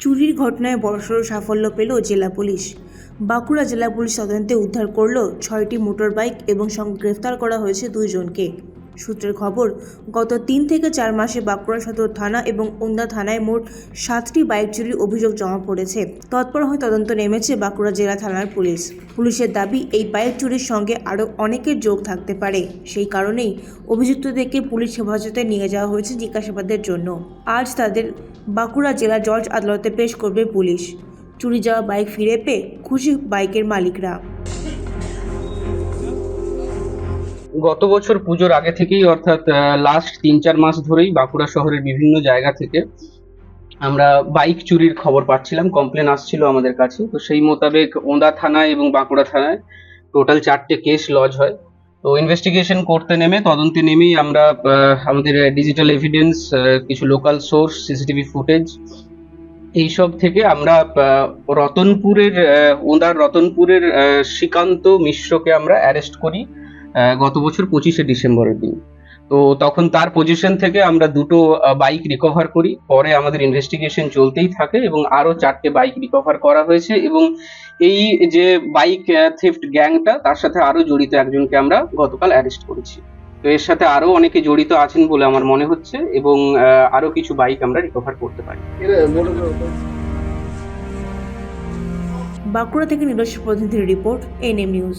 চুরির ঘটনায় বড়সড় সাফল্য পেল জেলা পুলিশ। বাঁকুড়া জেলা পুলিশ তদন্তে উদ্ধার করল ছয়টি মোটর বাইক এবং গ্রেফতার করা হয়েছে দুইজনকে। সূত্রের খবর, গত তিন থেকে চার মাসে বাঁকুড়া সদর থানা এবং ওন্দা থানায় মোট সাতটি বাইক চুরির অভিযোগ জমা পড়েছে। তৎপর হয়ে তদন্ত নেমেছে বাঁকুড়া জেলা থানার পুলিশ। পুলিশের দাবি, এই বাইক চুরির সঙ্গে আরও অনেকের যোগ থাকতে পারে। সেই কারণেই অভিযুক্তদেরকে পুলিশ হেফাজতে নিয়ে যাওয়া হয়েছে জিজ্ঞাসাবাদের জন্য। আজ তাদের বাঁকুড়া জেলা জজ আদালতে পেশ করবে পুলিশ। চুরি যাওয়া বাইক ফিরে পেয়ে খুশি বাইকের মালিকরা। গত বছর পুজোর আগে থেকেই, অর্থাৎ লাস্ট তিন চার মাস ধরেই বাঁকুড়া শহরের বিভিন্ন জায়গা থেকে আমরা বাইক চুরির খবর পাচ্ছিলাম কমপ্লেন আসছিল আমাদের কাছে। তো সেই মোতাবেক ওন্দা থানায় এবং বাঁকুড়া থানায় টোটাল চারটে কেস লজ হয়। তো ইনভেস্টিগেশন করতে নেমে, তদন্তে নেমেই আমরা আমাদের ডিজিটাল এভিডেন্স কিছু লোকাল সোর্স সিসিটিভি ফুটেজ এইসব থেকে আমরা রতনপুরের ওঁদার রতনপুরের শ্রীকান্ত মিশ্রকে আমরা অ্যারেস্ট করি। গত বছর পঁচিশে ডিসেম্বরের দিন। তো তখন তার পজিশন থেকে আমরা দুটো বাইক রিকভার করি। পরে আমাদের ইনভেস্টিগেশন চলতেই থাকে এবং আরও চারটে বাইক রিকভার করা হয়েছে এবং এই যে বাইক থিফট গ্যাংটা তার সাথে আরও জড়িত একজনকে আমরা গতকাল অ্যারেস্ট করেছি। তো এর সাথে আরও অনেকে জড়িত আছেন বলে আমার মনে হচ্ছে এবং আহ, আরও কিছু বাইক আমরা রিকভার করতে পারি। বাঁকুড়া থেকে নিজস্ব প্রতিনিধির রিপোর্ট এনএম নিউজ।